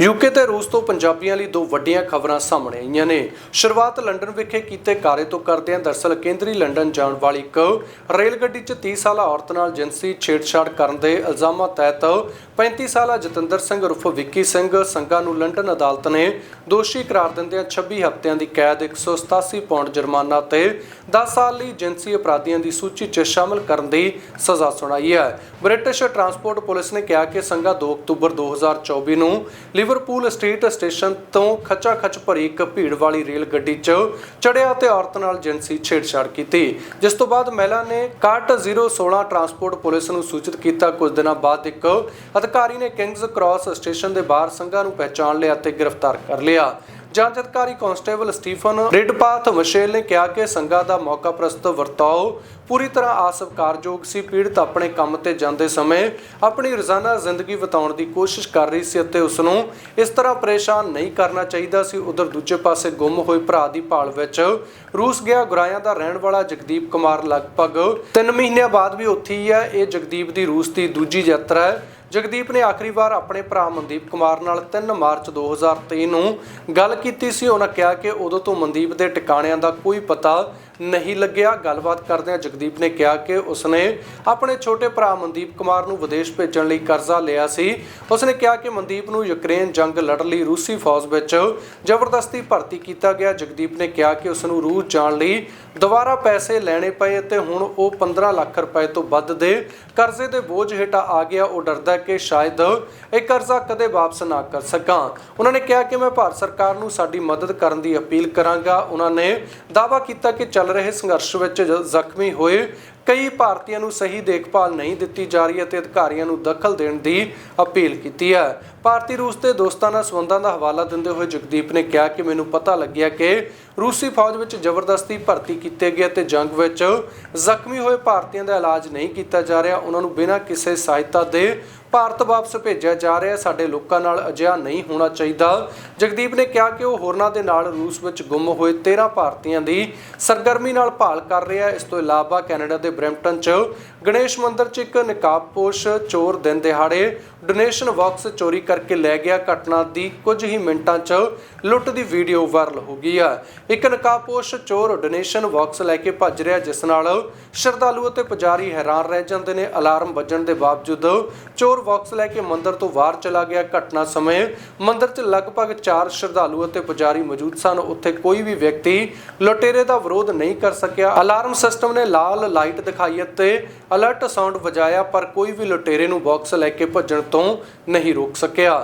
UK ਤੇ ਰੂਸ ਤੋਂ ਪੰਜਾਬੀਆਂ ਲਈ ਦੋ ਵੱਡੀਆਂ ਖਬਰਾਂ ਸਾਹਮਣੇ ਆਈਆਂ ਨੇ। ਸ਼ੁਰੂਆਤ ਲੰਡਨ ਵਿਖੇ ਕੀਤੇ ਕਾਰੇ ਤੋਂ ਕਰਦੇ ਹਾਂ ਦਰਸਲ ਕੇਂਦਰੀ ਲੰਡਨ ਜਾਣ ਵਾਲੀ ਇੱਕ ਰੇਲ ਗੱਡੀ 'ਚ 30 ਸਾਲਾ ਔਰਤ ਨਾਲ ਜਿਨਸੀ ਛੇੜਛਾੜ ਕਰਨ ਦੇ ਇਲਜ਼ਾਮਾਂ ਤਹਿਤ 35 ਸਾਲਾ ਜਤਿੰਦਰ ਸਿੰਘ ਉਰਫ ਵਿੱਕੀ ਸਿੰਘ ਸੰਘਾ ਨੂੰ ਲੰਡਨ ਅਦਾਲਤ ਨੇ ਦੋਸ਼ੀ ਕਰਾਰ ਦਿੰਦਿਆਂ 26 ਹਫ਼ਤਿਆਂ ਦੀ ਕੈਦ 187 ਪਾਉਂਡ ਜੁਰਮਾਨਾ ਤੇ 10 ਸਾਲ ਲਈ ਜਿਨਸੀ ਅਪਰਾਧੀਆਂ ਦੀ ਸੂਚੀ 'ਚ ਸ਼ਾਮਲ ਕਰਨ ਦੀ ਸਜ਼ਾ ਸੁਣਾਈ ਹੈ। ਬ੍ਰਿਟਿਸ਼ ਟਰਾਂਸਪੋਰਟ ਪੁਲਿਸ ਨੇ ਕਿਹਾ ਕਿ ਸੰਘਾ 2 ਅਕਤੂਬਰ 2024 ਨੂੰ ਲਿਵਰਪੂਲ ਸਟਰੀਟ ਸਟੇਸ਼ਨ ਤੋਂ ਖੱਚਾ ਖੱਚ ਭਰੀ ਇੱਕ ਭੀੜ ਵਾਲੀ ਰੇਲ ਗੱਡੀ 'ਚ ਚੜਿਆ ਤੇ ਔਰਤ ਨਾਲ ਜਿਨਸੀ ਛੇੜਛਾੜ ਕੀਤੀ, ਜਿਸ ਤੋਂ ਬਾਅਦ ਮਹਿਲਾ ਨੇ ਕਾਟ 016 ਟਰਾਂਸਪੋਰਟ ਪੁਲਿਸ ਨੂੰ ਸੂਚਿਤ ਕੀਤਾ। ਕੁਝ ਦਿਨਾਂ ਬਾਅਦ ਇੱਕ ਅਧਿਕਾਰੀ ਨੇ ਕਿੰਗਸ ਕ੍ਰਾਸ ਸਟੇਸ਼ਨ ਦੇ ਬਾਹਰ ਸੰਘਾਂ ਨੂੰ ਪਹਿਚਾਣ ਲਿਆ ਤੇ ਗ੍ਰਿਫਤਾਰ ਕਰ ਲਿਆ। ਜਾਂਚ ਅਧਿਕਾਰੀ ਕਾਂਸਟੇਬਲ ਸਟੀਫਨ ਰਿਡਪਾਥ ਮਸ਼ੇਲ ਨੇ ਕਿਹਾ ਕਿ ਸੰਘਾ ਦਾ ਮੌਕਾ ਪ੍ਰਸਤ ਵਰਤਾਓ, ਪੂਰੀ ਤਰ੍ਹਾਂ ਅਸਵਕਾਰਯੋਗ ਸੀ, ਪੀੜਤ ਆਪਣੇ ਕੰਮ ਤੇ ਜਾਂਦੇ ਸਮੇਂ ਆਪਣੀ ਰੋਜ਼ਾਨਾ ਜ਼ਿੰਦਗੀ ਬਿਤਾਉਣ ਦੀ ਕੋਸ਼ਿਸ਼ ਕਰ ਰਹੀ ਸੀ ਅਤੇ ਉਸ ਨੂੰ ਇਸ ਤਰ੍ਹਾਂ ਪਰੇਸ਼ਾਨ ਨਹੀਂ ਕਰਨਾ ਚਾਹੀਦਾ ਸੀ। ਉਧਰ ਦੂਜੇ ਪਾਸੇ ਗੁੰਮ ਹੋਏ ਭਰਾ ਦੀ ਭਾਲ ਵਿੱਚ ਰੂਸ ਗਿਆ ਗੁਰਾਇਆਂ ਦਾ ਰਹਿਣ ਵਾਲਾ ਜਗਦੀਪ ਕੁਮਾਰ ਲਗਭਗ 3 ਮਹੀਨਿਆਂ ਬਾਅਦ ਵੀ ਉੱਥੇ ਹੀ ਹੈ। ਇਹ ਜਗਦੀਪ ਦੀ ਰੂਸ ਦੀ ਦੂਜੀ ਯਾਤਰਾ ਹੈ। ਜਗਦੀਪ ਨੇ ਆਖਰੀ ਵਾਰ ਆਪਣੇ ਭਰਾ ਮਨਦੀਪ ਕੁਮਾਰ ਨਾਲ 3 ਮਾਰਚ 2023 ਨੂੰ ਗੱਲ ਕੀਤੀ ਸੀ। ਉਹਨਾਂ ਕਿਹਾ ਕਿ ਉਦੋਂ ਤੋਂ ਮਨਦੀਪ ਦੇ ਟਿਕਾਣਿਆਂ ਦਾ ਕੋਈ ਪਤਾ ਨਹੀਂ ਲੱਗਿਆ। ਗੱਲਬਾਤ ਕਰਦਿਆਂ ਜਗਦੀਪ ਨੇ ਕਿਹਾ ਕਿ ਉਸਨੇ ਆਪਣੇ ਛੋਟੇ ਭਰਾ ਮਨਦੀਪ ਕੁਮਾਰ ਨੂੰ ਵਿਦੇਸ਼ ਭੇਜਣ ਲਈ ਕਰਜ਼ਾ ਲਿਆ ਸੀ। ਉਸਨੇ ਕਿਹਾ ਕਿ ਮਨਦੀਪ ਨੂੰ ਯੂਕਰੇਨ ਜੰਗ ਲੜਨ ਲਈ ਰੂਸੀ ਫੌਜ ਵਿੱਚ ਜ਼ਬਰਦਸਤੀ ਭਰਤੀ ਕੀਤਾ ਗਿਆ। ਜਗਦੀਪ ਨੇ ਕਿਹਾ ਕਿ ਉਸ ਨੂੰ ਰੂਸ ਜਾਣ ਲਈ ਦੁਬਾਰਾ ਪੈਸੇ ਲੈਣੇ ਪਏ ਅਤੇ ਹੁਣ ਉਹ 15 ਲੱਖ ਰੁਪਏ ਤੋਂ ਵੱਧ ਦੇ ਕਰਜ਼ੇ ਦੇ ਬੋਝ ਹੇਠਾਂ ਆ ਗਿਆ। ਉਹ ਡਰਦਾ ਕਿ ਸ਼ਾਇਦ ਇਹ ਕਰਜ਼ਾ ਕਦੇ ਵਾਪਸ ਨਾ ਕਰ ਸਕਾਂ। ਉਹਨਾਂ ਨੇ ਕਿਹਾ ਕਿ ਮੈਂ ਭਾਰਤ ਸਰਕਾਰ ਨੂੰ ਸਾਡੀ ਮਦਦ ਕਰਨ ਦੀ ਅਪੀਲ ਕਰਾਂਗਾ। ਉਹਨਾਂ ਨੇ ਦਾਅਵਾ ਕੀਤਾ ਕਿ ਚੱਲ ਰਹੇ ਸੰਘਰਸ਼ ਵਿੱਚ ਜ਼ਖਮੀ ਹੋਏ ਕਈ ਭਾਰਤੀਆਂ ਨੂੰ ਸਹੀ ਦੇਖਭਾਲ ਨਹੀਂ ਦਿੱਤੀ ਜਾ ਰਹੀ ਅਤੇ ਅਧਿਕਾਰੀਆਂ ਨੂੰ ਦਖਲ ਦੇਣ ਦੀ ਅਪੀਲ ਕੀਤੀ ਹੈ। ਭਾਰਤੀ ਰੂਸ ਦੇ ਦੋਸਤਾਂ ਨਾਲ ਸਬੰਧਾਂ ਦਾ ਹਵਾਲਾ ਦਿੰਦੇ ਹੋਏ ਜਗਦੀਪ ਨੇ ਕਿਹਾ ਕਿ ਮੈਨੂੰ ਪਤਾ ਲੱਗਿਆ ਕਿ ਰੂਸੀ ਫੌਜ ਵਿੱਚ ਜ਼ਬਰਦਸਤੀ ਭਰਤੀ ਕੀਤੇ ਗਏ ਤੇ ਜੰਗ ਵਿੱਚ ਜ਼ਖਮੀ ਹੋਏ ਭਾਰਤੀਆਂ ਦਾ ਇਲਾਜ ਨਹੀਂ ਕੀਤਾ ਜਾ ਰਿਹਾ। ਉਹਨਾਂ ਨੂੰ ਬਿਨਾਂ ਕਿਸੇ ਸਹਾਇਤਾ ਦੇ ਭਾਰਤ ਵਾਪਸ ਭੇਜਿਆ ਜਾ ਰਿਹਾ ਸਾਡੇ ਲੋਕਾਂ ਨਾਲ ਅਜਿਹਾ ਨਹੀਂ ਹੋਣਾ ਚਾਹੀਦਾ। ਜਗਦੀਪ ਨੇ ਕਿਹਾ ਕਿ ਉਹ ਹੋਰਨਾਂ ਦੇ ਨਾਲ ਰੂਸ ਵਿੱਚ ਗੁੰਮ ਹੋਏ 13 ਭਾਰਤੀਆਂ ਦੀ ਸਰਗਰਮੀ ਨਾਲ ਭਾਲ ਕਰ ਰਿਹਾ ਹੈ। ਇਸ ਤੋਂ ਇਲਾਵਾ ਕੈਨੇਡਾ ਦੇ ਬ੍ਰੈਂਪਟਨ 'ਚ ਗਣੇਸ਼ ਮੰਦਿਰ 'ਚ ਇੱਕ ਨਕਾਬਪੋਸ਼ ਚੋਰ ਦਿਨ ਦਿਹਾੜੇ ਡੋਨੇਸ਼ਨ ਬਾਕਸ ਚੋਰੀ ਕਰਕੇ ਲੈ ਗਿਆ। ਘਟਨਾ ਦੀ ਕੁਝ ਹੀ ਮਿੰਟਾਂ 'ਚ ਲੁੱਟ ਦੀ ਵੀਡੀਓ ਵਾਇਰਲ ਹੋ ਗਈ ਹੈ ਇੱਕ ਨਕਾਬਪੋਸ਼ ਚੋਰ ਡੋਨੇਸ਼ਨ ਬਾਕਸ ਲੈ ਕੇ ਭੱਜ ਰਿਹਾ, ਜਿਸ ਨਾਲ ਸ਼ਰਧਾਲੂ ਅਤੇ ਪੁਜਾਰੀ ਹੈਰਾਨ ਰਹਿ ਜਾਂਦੇ ਨੇ। ਅਲਾਰਮ ਵੱਜਣ ਦੇ ਬਾਵਜੂਦ ਚੋਰ ਬਾਕਸ ਲੈ ਕੇ ਮੰਦਿਰ ਤੋਂ ਬਾਹਰ ਚਲਾ ਗਿਆ। ਘਟਨਾ ਸਮੇਂ ਮੰਦਿਰ 'ਚ ਲਗਭਗ 4 ਸ਼ਰਧਾਲੂ ਅਤੇ ਪੁਜਾਰੀ ਮੌਜੂਦ ਸਨ। ਉੱਥੇ ਕੋਈ ਵੀ ਵਿਅਕਤੀ ਲੁਟੇਰੇ ਦਾ ਵਿਰੋਧ ਨਹੀਂ ਕਰ ਸਕਿਆ। ਅਲਾਰਮ ਸਿਸਟਮ ਨੇ ਲਾਲ ਲਾਈਟ ਦਿਖਾਈ ਅਤੇ ਅਲਰਟ ਸਾਊਂਡ ਵਜਾਇਆ ਪਰ ਕੋਈ ਵੀ ਲੁਟੇਰੇ ਨੂੰ ਬਾਕਸ ਲੈ ਕੇ ਭੱਜਣ ਤੋਂ ਨਹੀਂ ਰੋਕ ਸਕਿਆ।